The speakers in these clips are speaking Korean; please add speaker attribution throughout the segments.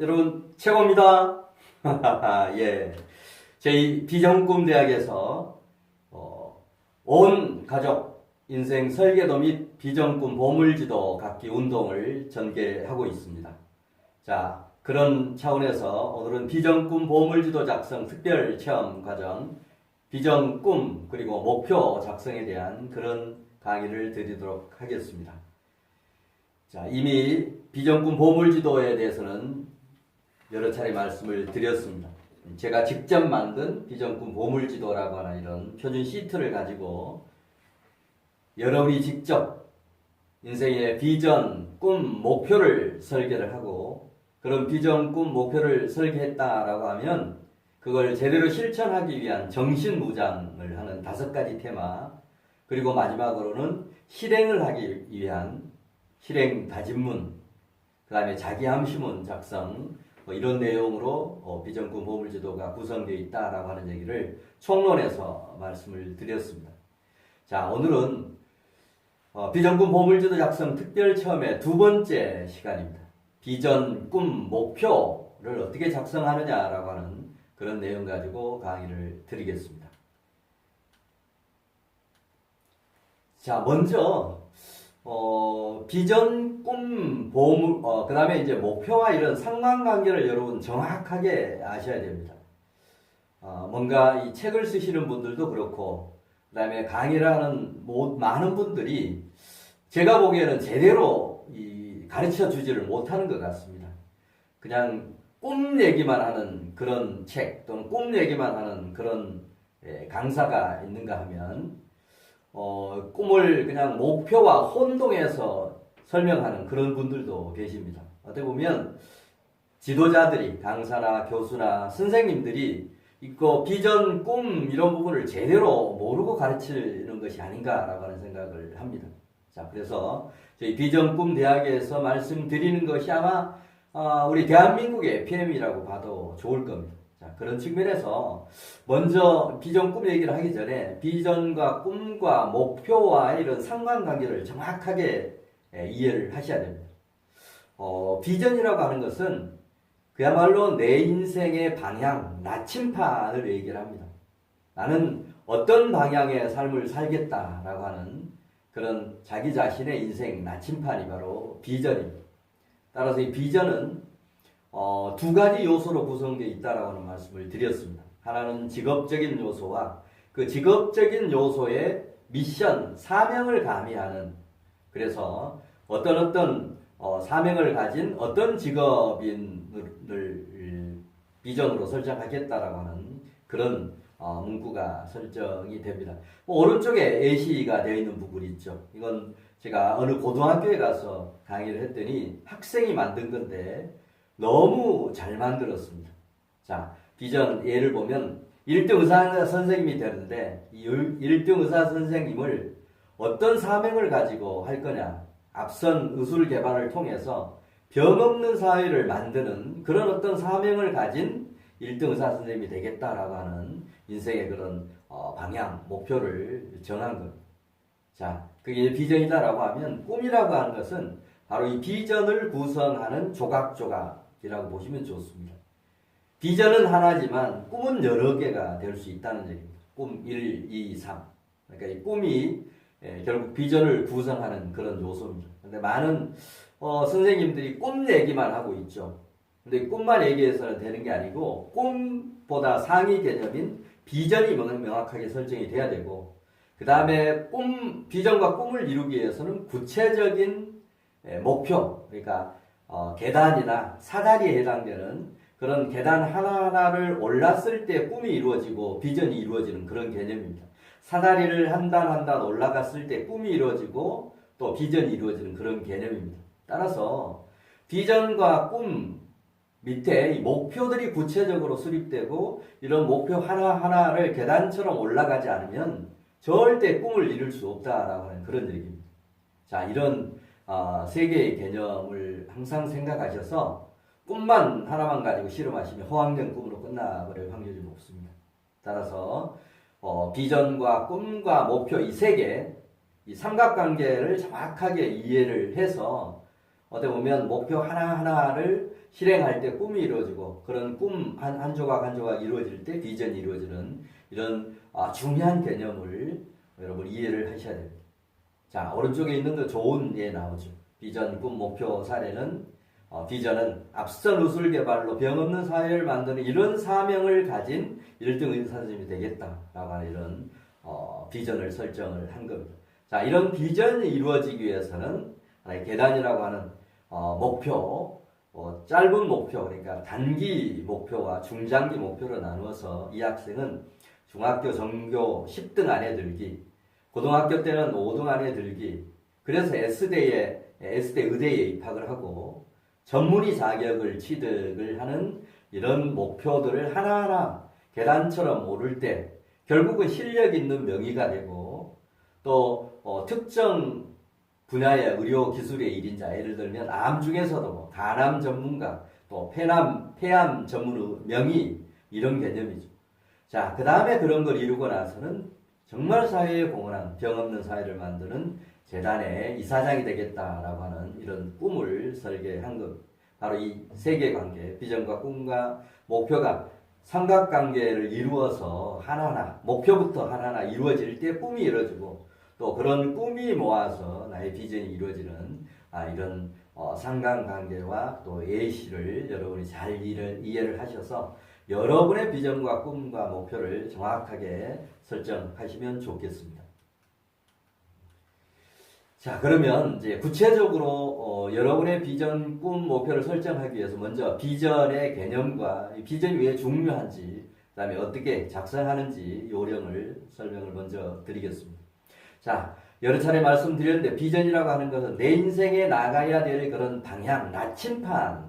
Speaker 1: 여러분 최고입니다. 예, 저희 비정꿈 대학에서 어, 온 가족 인생 설계도 및 비정꿈 보물지도 갖기 운동을 전개하고 있습니다. 자, 그런 차원에서 오늘은 비정꿈 보물지도 작성 특별 체험 과정, 비정꿈 그리고 목표 작성에 대한 그런 강의를 드리도록 하겠습니다. 자, 이미 비정꿈 보물지도에 대해서는 여러 차례 말씀을 드렸습니다. 제가 직접 만든 비정꿈 보물지도라고 하는 이런 표준 시트를 가지고 여러분이 직접 인생의 비전, 꿈, 목표를 설계를 하고 그런 비전, 꿈, 목표를 설계했다라고 하면 그걸 제대로 실천하기 위한 정신무장을 하는 다섯 가지 테마 그리고 마지막으로는 실행을 하기 위한 실행 다짐문 그 다음에 자기 암시문 작성 뭐 이런 내용으로 어, 비전꿈 보물지도가 구성되어 있다라고 하는 얘기를 총론해서 말씀을 드렸습니다. 자 오늘은 어, 비전꿈 보물지도 작성 특별 체험의 두 번째 시간입니다. 비전, 꿈, 목표를 어떻게 작성하느냐라고 하는 그런 내용 가지고 강의를 드리겠습니다. 자, 먼저 어, 비전, 꿈, 보물, 어, 그 다음에 이제 목표와 이런 상관관계를 여러분 정확하게 아셔야 됩니다. 어, 뭔가 이 책을 쓰시는 분들도 그렇고, 그 다음에 강의를 하는 모, 많은 분들이 제가 보기에는 제대로 이 가르쳐 주지를 못하는 것 같습니다. 그냥 꿈 얘기만 하는 그런 책 또는 꿈 얘기만 하는 그런 예, 강사가 있는가 하면 어, 꿈을 그냥 목표와 혼동해서 설명하는 그런 분들도 계십니다. 어떻게 보면 지도자들이 강사나 교수나 선생님들이 이거 비전, 꿈 이런 부분을 제대로 모르고 가르치는 것이 아닌가라고 하는 생각을 합니다. 자, 그래서 저희 비전, 꿈 대학에서 말씀드리는 것이 아마 어, 우리 대한민국의 PM이라고 봐도 좋을 겁니다. 자, 그런 측면에서 먼저 비전 꿈 얘기를 하기 전에 비전과 꿈과 목표와 이런 상관관계를 정확하게 예, 이해를 하셔야 됩니다. 어, 비전이라고 하는 것은 그야말로 내 인생의 방향, 나침판을 얘기를 합니다. 나는 어떤 방향의 삶을 살겠다라고 하는 그런 자기 자신의 인생 나침판이 바로 비전입니다. 따라서 이 비전은 어, 두 가지 요소로 구성되어 있다라고 하는 말씀을 드렸습니다. 하나는 직업적인 요소와 그 직업적인 요소의 미션, 사명을 가미하는 그래서 어떤 어떤 어, 사명을 가진 어떤 직업인을 비전으로 설정하겠다라고 하는 그런 어, 문구가 설정이 됩니다. 뭐 오른쪽에 AC가 되어 있는 부분이 있죠. 이건 제가 어느 고등학교에 가서 강의를 했더니 학생이 만든 건데 너무 잘 만들었습니다. 자, 비전 예를 보면 1등 의사 선생님이 되는데 이 1등 의사 선생님을 어떤 사명을 가지고 할 거냐? 앞선 의술 개발을 통해서 병 없는 사회를 만드는 그런 어떤 사명을 가진 1등 의사 선생님이 되겠다라고 하는 인생의 그런 어, 방향, 목표를 정한 겁니다. 자, 그게 비전이다라고 하면 꿈이라고 하는 것은 바로 이 비전을 구성하는 조각조각 이라고 보시면 좋습니다. 비전은 하나지만 꿈은 여러 개가 될 수 있다는 얘기입니다. 꿈 1, 2, 3. 그러니까 이 꿈이 예, 결국 비전을 구성하는 그런 요소입니다. 근데 많은 어, 선생님들이 꿈 얘기만 하고 있죠. 근데 꿈만 얘기해서는 되는 게 아니고 꿈보다 상위 개념인 비전이 명확하게 설정이 돼야 되고 그 다음에 꿈 비전과 꿈을 이루기 위해서는 구체적인 예, 목표 그러니까 어, 계단이나 사다리에 해당되는 그런 계단 하나하나를 올랐을 때 꿈이 이루어지고 비전이 이루어지는 그런 개념입니다. 사다리를 한 단 한 단 올라갔을 때 꿈이 이루어지고 또 비전이 이루어지는 그런 개념입니다. 따라서 비전과 꿈 밑에 이 목표들이 구체적으로 수립되고 이런 목표 하나하나를 계단처럼 올라가지 않으면 절대 꿈을 이룰 수 없다라고 하는 그런 얘기입니다. 자, 이런 어, 세 개의 개념을 항상 생각하셔서 꿈만 하나만 가지고 실험하시면 허황된 꿈으로 끝나버릴 확률이 높습니다. 따라서 어, 비전과 꿈과 목표 이 세 개, 이 삼각관계를 정확하게 이해를 해서 어떻게 보면 목표 하나하나를 실행할 때 꿈이 이루어지고 그런 꿈 한 한 조각 한 조각 이루어질 때 비전이 이루어지는 이런 아, 중요한 개념을 여러분 이해를 하셔야 됩니다. 자 오른쪽에 있는 거 좋은 예 나오죠. 비전, 꿈, 목표 사례는 어, 비전은 앞선 우술 개발로 병 없는 사회를 만드는 이런 사명을 가진 1등 의사 선생님이 되겠다라고 하는 이런 어, 비전을 설정을 한 겁니다. 자 이런 비전이 이루어지기 위해서는 하나의 계단이라고 하는 어, 목표, 어, 짧은 목표 그러니까 단기 목표와 중장기 목표로 나누어서 이 학생은 중학교 전교 10등 안에 들기, 고등학교 때는 5등 안에 들기, 그래서 S대에 S대 의대에 입학을 하고 전문의 자격을 취득을 하는 이런 목표들을 하나하나 계단처럼 오를 때 결국은 실력 있는 명의가 되고 또 어, 특정 분야의 의료 기술의 일인자 예를 들면 암 중에서도 뭐 간암 전문가 또 폐암 폐암 전문 명의 이런 개념이죠. 자, 그 다음에 그런 걸 이루고 나서는 정말 사회에 공헌한 병 없는 사회를 만드는 재단의 이사장이 되겠다라고 하는 이런 꿈을 설계한 것. 바로 이 세계관계, 비전과 꿈과 목표가 삼각관계를 이루어서 하나하나, 목표부터 하나하나 이루어질 때 꿈이 이루어지고 또 그런 꿈이 모아서 나의 비전이 이루어지는 아, 이런 어, 상관관계와 또 예시를 여러분이 잘 이해를, 이해를 하셔서 여러분의 비전과 꿈과 목표를 정확하게 설정하시면 좋겠습니다. 자, 그러면 이제 구체적으로 어, 여러분의 비전, 꿈, 목표를 설정하기 위해서 먼저 비전의 개념과 이 비전이 왜 중요한지, 그 다음에 어떻게 작성하는지 요령을 설명을 먼저 드리겠습니다. 자, 여러 차례 말씀드렸는데 비전이라고 하는 것은 내 인생에 나가야 될 그런 방향, 나침판을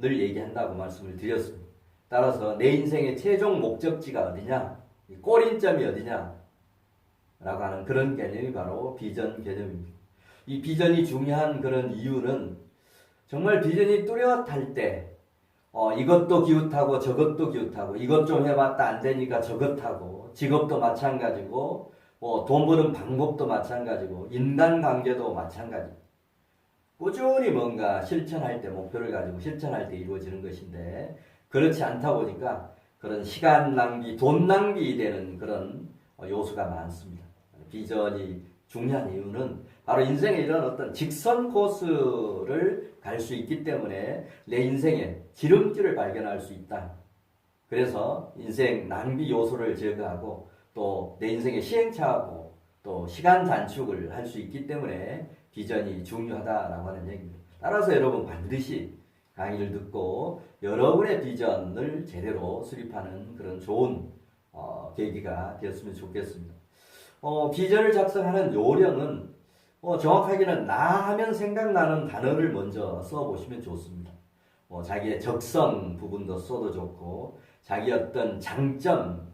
Speaker 1: 얘기한다고 말씀을 드렸습니다. 따라서 내 인생의 최종 목적지가 어디냐, 이 꼬린점이 어디냐, 라고 하는 그런 개념이 바로 비전 개념입니다. 이 비전이 중요한 그런 이유는 정말 비전이 뚜렷할 때 어, 이것도 기웃하고 저것도 기웃하고 이것 좀 해봤다 안 되니까 저것 하고 직업도 마찬가지고 뭐 돈 버는 방법도 마찬가지고 인간관계도 마찬가지 꾸준히 뭔가 실천할 때 목표를 가지고 실천할 때 이루어지는 것인데 그렇지 않다 보니까 그런 시간 낭비, 돈 낭비 되는 그런 어, 요소가 많습니다. 비전이 중요한 이유는 바로 인생에 이런 어떤 직선 코스를 갈 수 있기 때문에 내 인생에 지름길을 발견할 수 있다. 그래서 인생 낭비 요소를 제거하고 또 내 인생의 시행착오 또 시간 단축을 할 수 있기 때문에 비전이 중요하다라고 하는 얘기입니다. 따라서 여러분 반드시 강의를 듣고 여러분의 비전을 제대로 수립하는 그런 좋은 어, 계기가 되었으면 좋겠습니다. 어, 비전을 작성하는 요령은 어, 정확하게는 나 하면 생각나는 단어를 먼저 써보시면 좋습니다. 뭐 자기의 적성 부분도 써도 좋고 자기 어떤 장점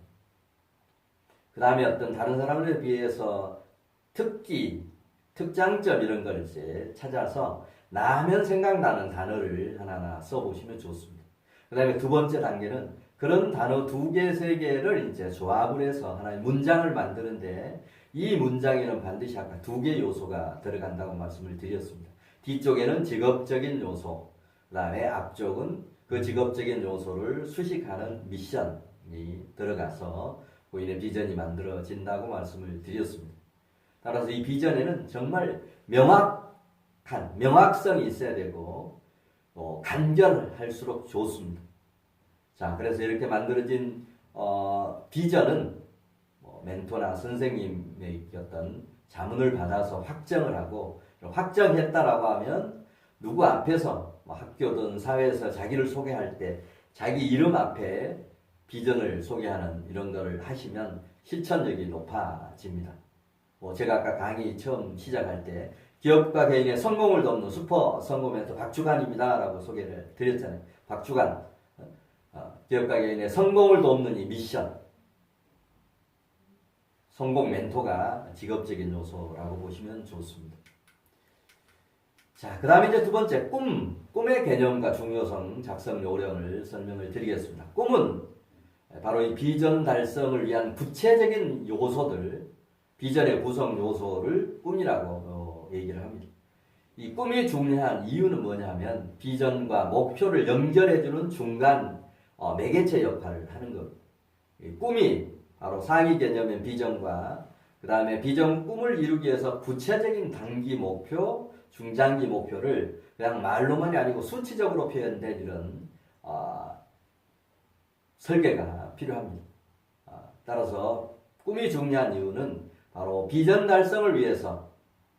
Speaker 1: 그 다음에 어떤 다른 사람들에 비해서 특기 특장점 이런 걸 이제 찾아서 나 하면 생각나는 단어를 하나하나 써보시면 좋습니다. 그 다음에 두 번째 단계는 그런 단어 두 개, 세 개를 이제 조합을 해서 하나의 문장을 만드는데 이 문장에는 반드시 아까 두 개 요소가 들어간다고 말씀을 드렸습니다. 뒤쪽에는 직업적인 요소, 그 다음에 앞쪽은 그 직업적인 요소를 수식하는 미션이 들어가서 고인의 비전이 만들어진다고 말씀을 드렸습니다. 따라서 이 비전에는 정말 명확한, 명확성이 있어야 되고, 어, 간결할수록 좋습니다. 자, 그래서 이렇게 만들어진 어, 비전은 뭐 멘토나 선생님의 어떤 자문을 받아서 확정을 하고 확정했다라고 하면 누구 앞에서 뭐 학교든 사회에서 자기를 소개할 때 자기 이름 앞에 비전을 소개하는 이런 거를 하시면 실천력이 높아집니다. 뭐 제가 아까 강의 처음 시작할 때 기업과 개인의 성공을 돕는 슈퍼 성공 멘토 박주관입니다 라고 소개를 드렸잖아요. 박주관 어, 기업가 개인의 성공을 돕는 이 미션 성공 멘토가 직업적인 요소라고 보시면 좋습니다. 자, 그 다음에 이제 두 번째, 꿈. 꿈의 개념과 중요성, 작성 요령을 설명을 드리겠습니다. 꿈은 바로 이 비전 달성을 위한 구체적인 요소들, 비전의 구성 요소를 꿈이라고 어, 얘기를 합니다. 이 꿈이 중요한 이유는 뭐냐면 비전과 목표를 연결해주는 중간 어, 매개체 역할을 하는 것. 이 꿈이 바로 상위 개념의 비전과 그 다음에 비전 꿈을 이루기 위해서 구체적인 단기 목표, 중장기 목표를 그냥 말로만이 아니고 수치적으로 표현된 이런 어, 설계가 필요합니다. 아, 따라서 꿈이 중요한 이유는 바로 비전 달성을 위해서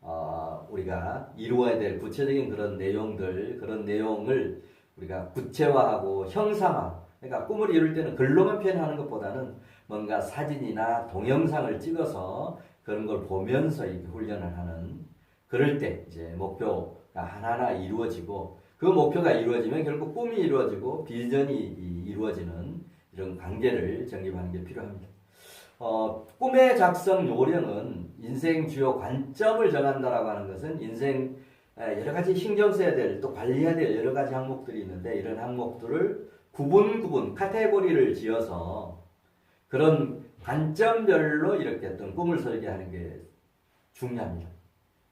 Speaker 1: 어, 우리가 이루어야 될 구체적인 그런 내용들, 그런 내용을 우리가 구체화하고 형상화. 그러니까 꿈을 이룰 때는 글로만 표현하는 것보다는 뭔가 사진이나 동영상을 찍어서 그런 걸 보면서 훈련을 하는 그럴 때 이제 목표가 하나하나 이루어지고 그 목표가 이루어지면 결국 꿈이 이루어지고 비전이 이- 이루어지는 이런 관계를 정립하는 게 필요합니다. 어, 꿈의 작성 요령은 인생 주요 관점을 정한다라고 하는 것은 인생 에, 여러 가지 신경 써야 될 또 관리해야 될 여러 가지 항목들이 있는데 이런 항목들을 구분 구분 카테고리를 지어서 그런 관점별로 이렇게 어떤 꿈을 설계하는 게 중요합니다.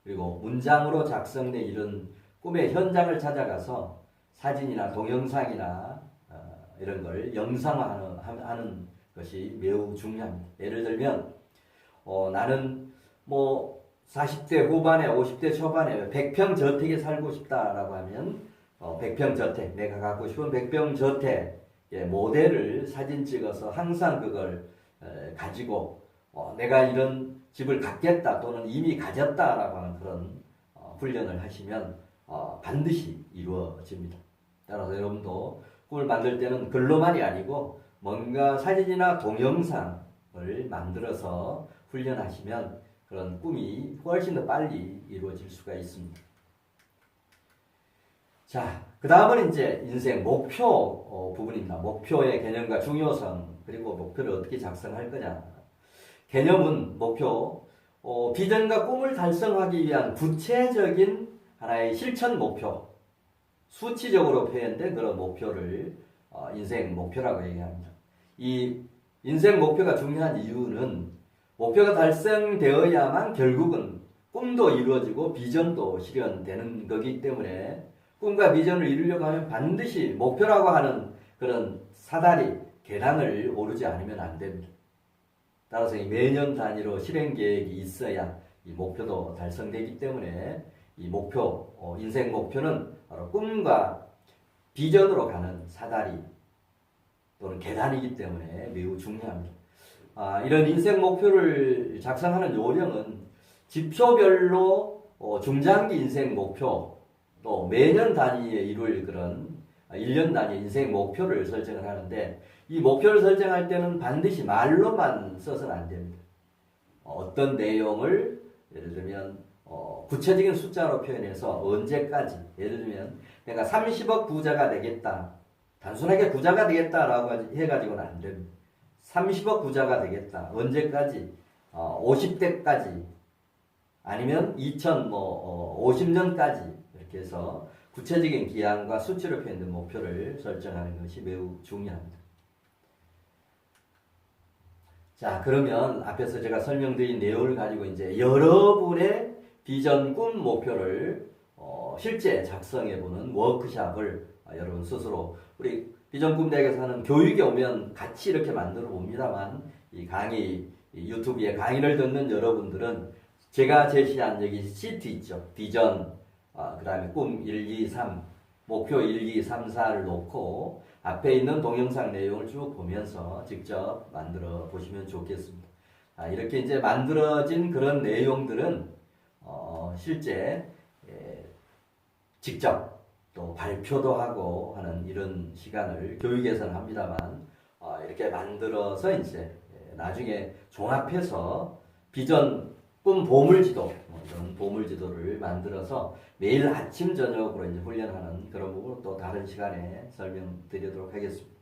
Speaker 1: 그리고 문장으로 작성된 이런 꿈의 현장을 찾아가서 사진이나 동영상이나 어, 이런 걸 영상화하는 하는 것이 매우 중요합니다. 예를 들면 어, 나는 뭐 40대 후반에 50대 초반에 100평 저택에 살고 싶다라고 하면 어, 100평 저택 내가 갖고 싶은 100평 저택 의 모델을 사진 찍어서 항상 그걸 에, 가지고 어, 내가 이런 집을 갖겠다 또는 이미 가졌다라고 하는 그런 어, 훈련을 하시면 어, 반드시 이루어집니다. 따라서 여러분도 꿈을 만들 때는 글로만이 아니고 뭔가 사진이나 동영상을 만들어서 훈련하시면 그런 꿈이 훨씬 더 빨리 이루어질 수가 있습니다. 자, 그 다음은 이제 인생 목표 어, 부분입니다. 목표의 개념과 중요성, 그리고 목표를 어떻게 작성할 거냐. 개념은 목표, 어, 비전과 꿈을 달성하기 위한 구체적인 하나의 실천 목표, 수치적으로 표현된 그런 목표를 어, 인생 목표라고 얘기합니다. 이 인생 목표가 중요한 이유는 목표가 달성되어야만 결국은 꿈도 이루어지고 비전도 실현되는 거기 때문에 꿈과 비전을 이루려고 하면 반드시 목표라고 하는 그런 사다리, 계단을 오르지 않으면 안 됩니다. 따라서 이 매년 단위로 실행 계획이 있어야 이 목표도 달성되기 때문에 이 목표, 어, 인생 목표는 바로 꿈과 비전으로 가는 사다리 또는 계단이기 때문에 매우 중요합니다. 아, 이런 인생 목표를 작성하는 요령은 지표별로 어, 중장기 인생 목표 또 매년 단위에 이룰 그런 1년 단위 인생 목표를 설정을 하는데 이 목표를 설정할 때는 반드시 말로만 써서는 안 됩니다. 어, 어떤 내용을 예를 들면 어, 구체적인 숫자로 표현해서 언제까지 예를 들면 내가 30억 부자가 되겠다. 단순하게 부자가 되겠다라고 해가지고는 안 됩니다. 30억 부자가 되겠다. 언제까지? 어, 50대까지 아니면 2050년까지 이렇게 해서 구체적인 기한과 수치로 표현된 목표를 설정하는 것이 매우 중요합니다. 자, 그러면 앞에서 제가 설명드린 내용을 가지고 이제 여러분의 비전 꿈 목표를 어, 실제 작성해보는 워크샵을 아, 여러분 스스로 우리 비전 꿈 대학에서 하는 교육에 오면 같이 이렇게 만들어 봅니다만 이 강의 이 유튜브에 강의를 듣는 여러분들은 제가 제시한 여기 시트 있죠. 비전 아, 그 다음에 꿈 1, 2, 3 목표 1, 2, 3, 4를 놓고 앞에 있는 동영상 내용을 쭉 보면서 직접 만들어 보시면 좋겠습니다. 아, 이렇게 이제 만들어진 그런 내용들은 어, 실제 예, 직접 또 발표도 하고 하는 이런 시간을 교육에서는 합니다만 어, 이렇게 만들어서 이제 예, 나중에 종합해서 비전 꿈 보물지도 뭐 이런 보물지도를 만들어서 매일 아침 저녁으로 이제 훈련하는 그런 부분을 또 다른 시간에 설명드리도록 하겠습니다.